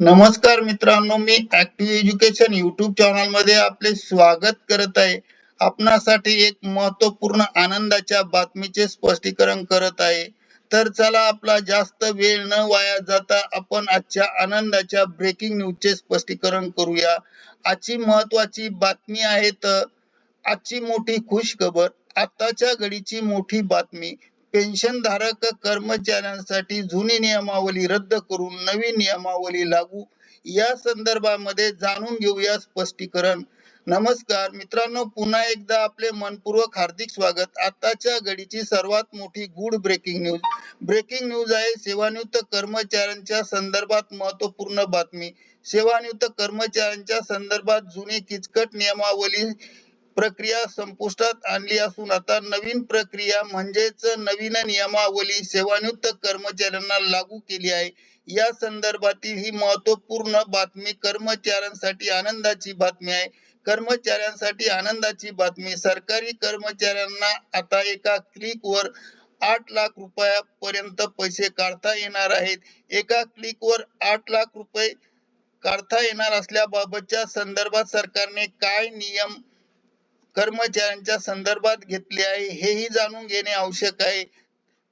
नमस्कार मित्रांनो मी ऍक्टिव्ह एज्युकेशन युट्यूब चॅनलमध्ये आपले स्वागत करत आहे. आपणासाठी एक महत्त्वपूर्ण आनंदाच्या बातमीचे स्पष्टीकरण करत आहे. तर चला आपला जास्त वेळ न वाया जाता आपण आजच्या आनंदाच्या ब्रेकिंग न्यूजचे स्पष्टीकरण करूया. आजची महत्वाची बातमी आहे तर आजची मोठी खुश खबर आताच्या घडीची मोठी बातमी. पेन्शन धारक कर्मचाऱ्यांसाठी जुनी नियमावली रद्द करून नवीन नियमावली लागू. या संदर्भामध्ये जाणून घेऊया स्पष्टीकरण. नमस्कार मित्रांनो पुन्हा एकदा आपले मनपूर्वक हार्दिक स्वागत. आताच्या घडीची सर्वात मोठी good breaking news. Breaking news आहे सेवानिवृत्त कर्मचाऱ्यांच्या संदर्भात महत्त्वपूर्ण बातमी. सेवानिवृत्त कर्मचाऱ्यांच्या संदर्भात जुनी किचकट नियमावली प्रक्रिया संपुष्टात आणली असून आता नवीन प्रक्रिया म्हणजेच नवीन नियमावली सेवानिवृत्त कर्मचाऱ्यांना लागू केली आहे. या संदर्भातील ही महत्त्वपूर्ण बातमी कर्मचाऱ्यांसाठी आनंदाची बातमी आहे. कर्मचाऱ्यांसाठी आनंदाची बातमी. सरकारी कर्मचाऱ्यांना आता एका क्लिक वर आठ लाख रुपयापर्यंत पैसे काढता येणार आहेत. एका क्लिक वर आठ लाख रुपये काढता येणार असल्याबाबतच्या संदर्भात सरकारने काय नियम कर्मचाऱ्यांच्या संदर्भात घेतले आहे हेही जाणून घेणे आवश्यक आहे.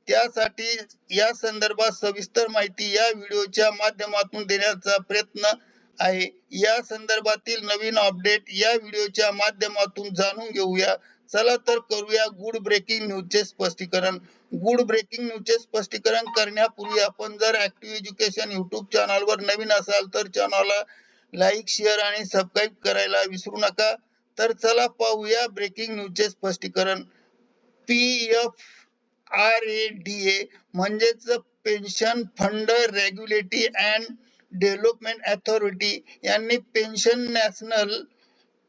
त्यासाठी या संदर्भात सविस्तर माहिती या व्हिडिओच्या माध्यमातून देण्याचा प्रयत्न आहे. या संदर्भातील नवीन अपडेट या व्हिडिओच्या माध्यमातून जाणून घेऊया. चला तर करूया गुड ब्रेकिंग न्यूजचे स्पष्टीकरण. गुड ब्रेकिंग न्यूजचे स्पष्टीकरण करण्यापूर्वी आपण जर ऍक्टिव्ह एज्युकेशन युट्यूब चॅनलवर नवीन असाल तर चॅनलला लाईक शेअर आणि सबस्क्राईब करायला विसरू नका. तर चला पाहूया ब्रेकिंग न्यूजचे स्पष्टीकरण. P F R D A ए म्हणजेच pension fund regulatory and development authority यांनी pension national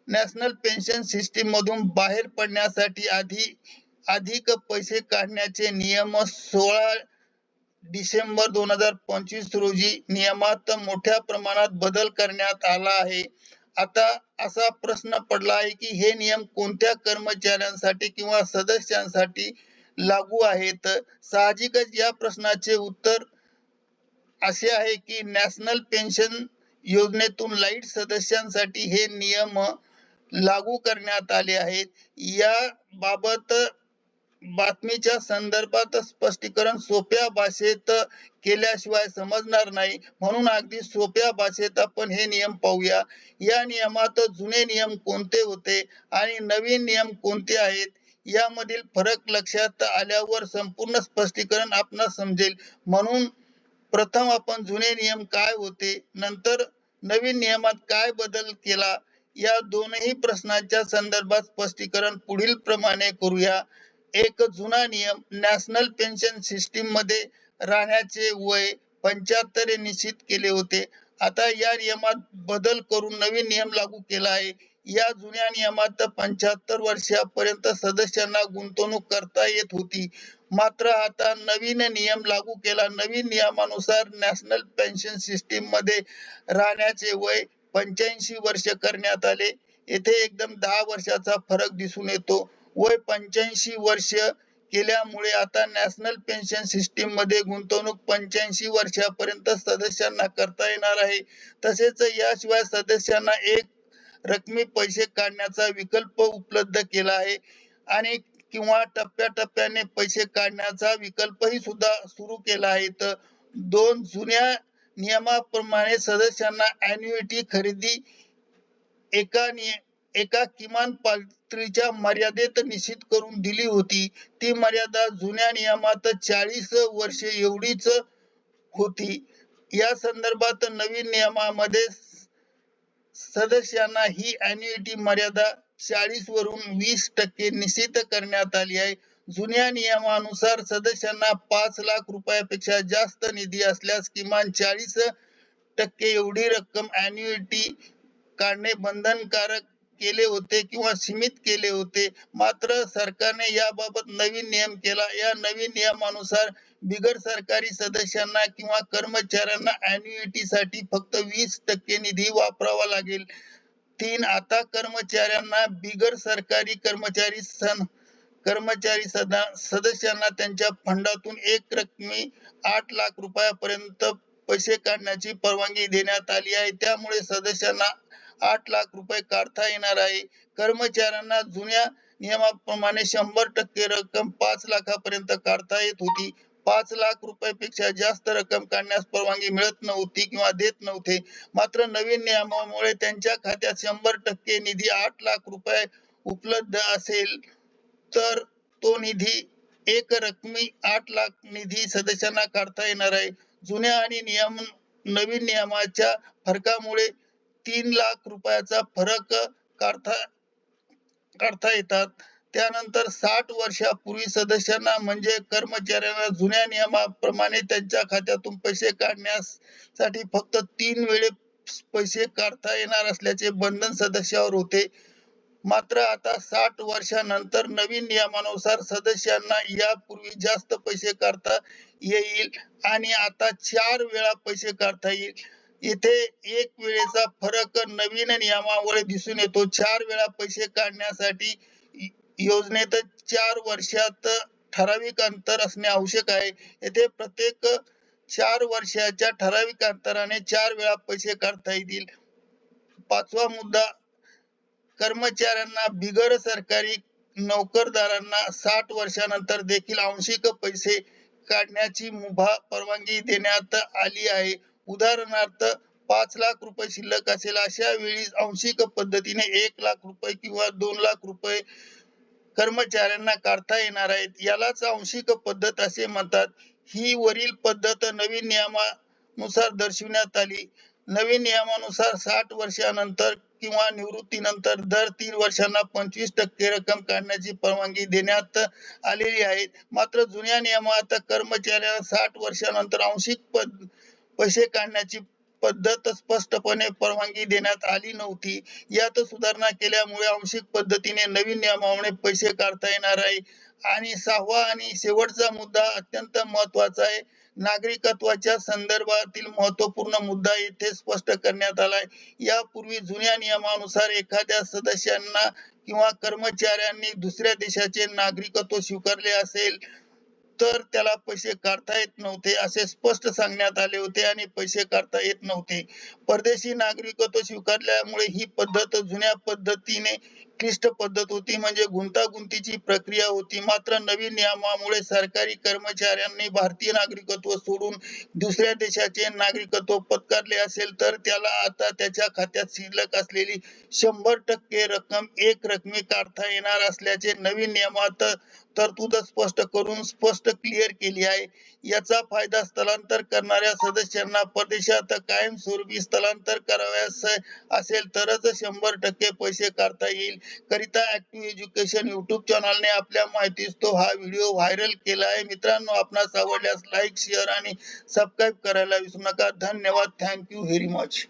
national pension system मधून बाहेर पडण्यासाठी आधी अधिक पैसे काढण्याचे नियम सोळा डिसेंबर दोन हजार पंचवीस रोजी नियमात मोठ्या प्रमाणात बदल करण्यात आला आहे. आता असा प्रश्न पडला आहे की हे नियम कोणत्या कर्मचाऱ्यांसाठी किंवा सदस्यांसाठी लागू आहेत? साहजिकच या प्रश्नाचे उत्तर असे आहे की नॅशनल पेन्शन योजनेतून लाइट सदस्यांसाठी हे नियम लागू करण्यात आले आहेत. या बाबत बातमीच्या संदर्भात स्पष्टीकरण सोप्या भाषेत केल्याशिवाय समजणार नाही. म्हणून अगदी सोप्या भाषेत आपण हे नियम पाहूया. या नियमात जुने नियम कोणते होते आणि नवीन नियम कोणते आहेत? यामधील फरक लक्षात आल्यावर संपूर्ण स्पष्टीकरण आपण समजेल. म्हणून प्रथम आपण जुने नियम काय होते? नंतर नवीन नियमात काय बदल केला? या दोनही प्रश्नांच्या संदर्भात स्पष्टीकरण पुढील प्रमाणे करूया. एक जुना नियम नॅशनल पेन्शन सिस्टीममध्ये राहण्याचे वय पंच्याहत्तर निश्चित केले होते. आता या नियमात बदल करून नवीन नियम लागू केला आहे. या जुन्या नियमात पंच्याहत्तर वर्षापर्यंत सदस्यांना गुंतवणूक करता येत होती. मात्र आता नवीन नियम लागू केला. नवीन नियमानुसार नॅशनल पेन्शन सिस्टीममध्ये राहण्याचे वय पंच्याऐंशी वर्ष करण्यात आले. येथे एकदम दहा वर्षाचा फरक दिसून येतो. वय पंच्याऐंशी वर्ष केल्यामुळे आता नॅशनल पेन्शन सिस्टीममध्ये गुंतवणूक पंच्याऐंशी वर्षापर्यंत सदस्यांना करता येणार आहे. तसेच याशिवाय सदस्यांना एक रकमी पैसे काढण्याचा विकल्प उपलब्ध केला आहे. आणि किंवा टप्प्याटप्प्याने पैसे काढण्याचा विकल्पही सुद्धा सुरू केला आहे. तर दोन जुन्या नियमाप्रमाणे सदस्यांना अॅन्युइटी खरेदी एका एका किमान पातळीच्या मर्यादेत निश्चित करून दिली होती. ती मर्यादा जुन्या नियमात चाळीस वर्षे एवढीच होती. या संदर्भात नवीन नियमामध्ये सदस्यांना ही अॅन्युइटी मर्यादा चाळीस वरून वीस टक्के निश्चित करण्यात आली आहे. जुन्या नियमानुसार सदस्यांना पाच लाख रुपयापेक्षा जास्त निधी असल्यास किमान चाळीस टक्के एवढी रक्कम अॅन्युइटी काढणे बंधनकारक केले होते किंवा सीमित केले होते. मात्र सरकारने याबाबत नवीन नियम केला. या नवीन नियमानुसार बिगर सरकारी सदस्यांना किंवा कर्मचाऱ्यांना अॅन्युइटी साठी फक्त वीस टक्के निधी वापरावा लागेल. तीन आता कर्मचाऱ्यांना बिगर सरकारी कर्मचारी सन कर्मचारी सदा सदस्यांना त्यांच्या फंडातून एक रकमी आठ लाख रुपयापर्यंत पैसे काढण्याची परवानगी देण्यात आली आहे. त्यामुळे सदस्यांना आठ लाख रुपये काढता येणार आहे. कर्मचाऱ्यांना जुन्या नियमाप्रमाणे शंभर टक्के रक्कम पाच लाखापर्यंत काढता येत होती. पाच लाख रुपयापेक्षा जास्त रक्कम काढण्यास परवानगी मिळत नव्हती किंवा देत नव्हते. मात्र नवीन नियमामुळे त्यांच्या खात्यात शंभर टक्के निधी आठ लाख रुपये उपलब्ध असेल तर तो निधी एक रकमी आठ लाख निधी सदस्यांना काढता येणार आहे. जुन्या आणि नियम नवीन नियमाच्या फरकामुळे तीन लाख रुपयाचा फरक काढता काढता येतात. त्यानंतर साठ वर्षापूर्वी सदस्यांना म्हणजे कर्मचाऱ्यांना जुन्या नियमाप्रमाणे त्यांच्या खात्यातून पैसे काढण्यासाठी फक्त तीन वेळे पैसे काढता येणार असल्याचे बंधन सदस्यावर होते. मात्र आता साठ वर्षानंतर नवीन नियमानुसार सदस्यांना यापूर्वी जास्त पैसे काढता येईल आणि आता चार वेळा पैसे काढता येईल. इथे एक वेळेचा फरक नवीन नियमामुळे दिसून येतो. चार वेळा पैसे काढण्यासाठी योजनेत चार वर्षात ठराविक अंतर असणे आवश्यक आहे. येथे प्रत्येक चार वर्षाच्या ठराविक अंतराने चार वेळा पैसे काढता येतील. पाचवा मुद्दा कर्मचाऱ्यांना बिगर सरकारी नोकरदारांना साठ वर्षानंतर देखील आंशिक पैसे काढण्याची मुभा परवानगी देण्यात आली आहे. उदाहरणार्थ पाच लाख रुपये शिल्लक असेल अशा वेळी अंशिक पद्धतीने एक लाख रुपये किंवा दोन लाख रुपये कर्मचाऱ्यांना काढता येणार आहेत. यालाच अंशिक पद्धत असे म्हणतात. ही वरील पद्धत नवीन नियमानुसार दर्शविण्यात आली. नवीन नियमानुसार साठ वर्षानंतर किंवा निवृत्तीनंतर दर तीन वर्षांना पंचवीस टक्के रक्कम काढण्याची परवानगी देण्यात आलेली आहे. मात्र जुन्या नियमात कर्मचाऱ्यांना साठ वर्षानंतर आंशिक पद पैसे काढण्याची पद्धत स्पष्टपणे परवानगी देण्यात आली नव्हती. यात सुधारणा केल्यामुळे आंशिक पद्धतीने नवीन नियमामुळे पैसे काढता येणार आहे. आणि सहावा आणि शेवटचा मुद्दा अत्यंत महत्त्वाचा आहे. नागरिकत्वाच्या संदर्भातील महत्त्वपूर्ण मुद्दा येथे स्पष्ट करण्यात आलाय यापूर्वी जुन्या नियमानुसार एखाद्या सदस्यांना किंवा कर्मचाऱ्यांनी दुसऱ्या देशाचे नागरिकत्व स्वीकारले असेल तर त्याला पैसे काढता येत नव्हते असे स्पष्ट सांगण्यात आले होते आणि पैसे काढता येत नव्हते. परदेशी नागरिकत्व स्वीकारल्यामुळे ही पद्धत जुन्या पद्धतीने क्लिष्ट पद्धत होती. म्हणजे गुंतागुंतीची प्रक्रिया होती. मात्र नवीन नियमामुळे सरकारी कर्मचाऱ्यांनी भारतीय नागरिकत्व सोडून दुसऱ्या देशाचे नागरिकत्व पत्कारले असेल तर त्याला आता त्याच्या खात्यात शिल्लक असलेली शंभर टक्के रक्कम एक रकमी काढता येणार असल्याचे नवीन नियमात तरतूद स्पष्ट करून स्पष्ट क्लिअर केली आहे. याचा फायदा स्थलांतर करणाऱ्या सदस्यांना परदेशात कायमस्वरूपी स्थलांतर करावयास असेल तरच शंभर टक्के पैसे काढता येईल. करिता ऍक्टिव्ह एज्युकेशन युट्यूब चॅनलने आपल्या माहितीस तो हा व्हिडिओ व्हायरल केला आहे. मित्रांनो आपणास आवडल्यास लाईक शेअर आणि सबस्क्राईब करायला विसरू नका. धन्यवाद. Thank you very much